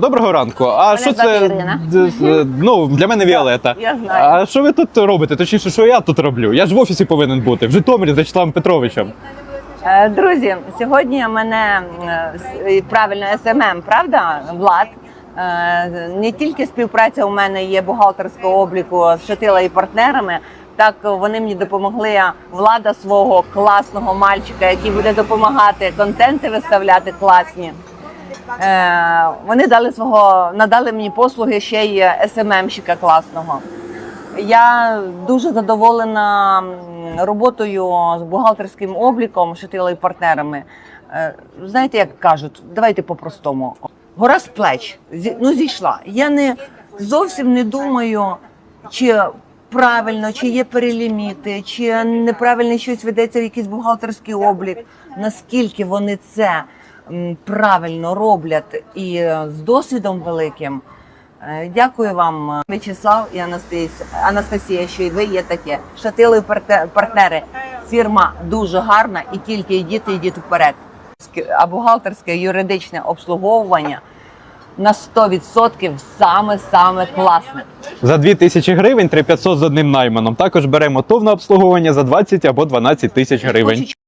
Доброго ранку. А що звати це Ірина. д- ну для мене Віолета. я знаю. А що ви тут робите? Точніше, що я тут роблю? Я ж в офісі повинен бути в Житомирі за Вячеславом Петровичем. Е, Друзі, сьогодні мене е, с- правильно СММ, правда, Влад. Е, Не тільки співпраця у мене є бухгалтерського обліку з Шатила і партнерами. Так вони мені допомогли влада свого класного мальчика, який буде допомагати контенти виставляти класні. Е, Вони дали свого надали мені послуги ще й СММщика класного. Я дуже задоволена роботою з бухгалтерським обліком шатила і партнерами. Е, Знаєте, як кажуть, давайте по-простому. Гора з плеч ну, зійшла. Я не зовсім не думаю, чи правильно, чи є переліміти, чи неправильно щось ведеться в якийсь бухгалтерський облік. Наскільки вони це правильно роблять і е, з досвідом великим. Е, Дякую вам, е, В'ячеслав і Анастасія, що і ви є таке. Шатили партнери. Фірма дуже гарна і тільки йдіть, йдіть вперед. А бухгалтерське юридичне обслуговування на 100% саме-саме класне. За 2 тисячі гривень 3500 з одним найманом. Також беремо ТОВ на обслуговування за 20 або 12 тисяч гривень.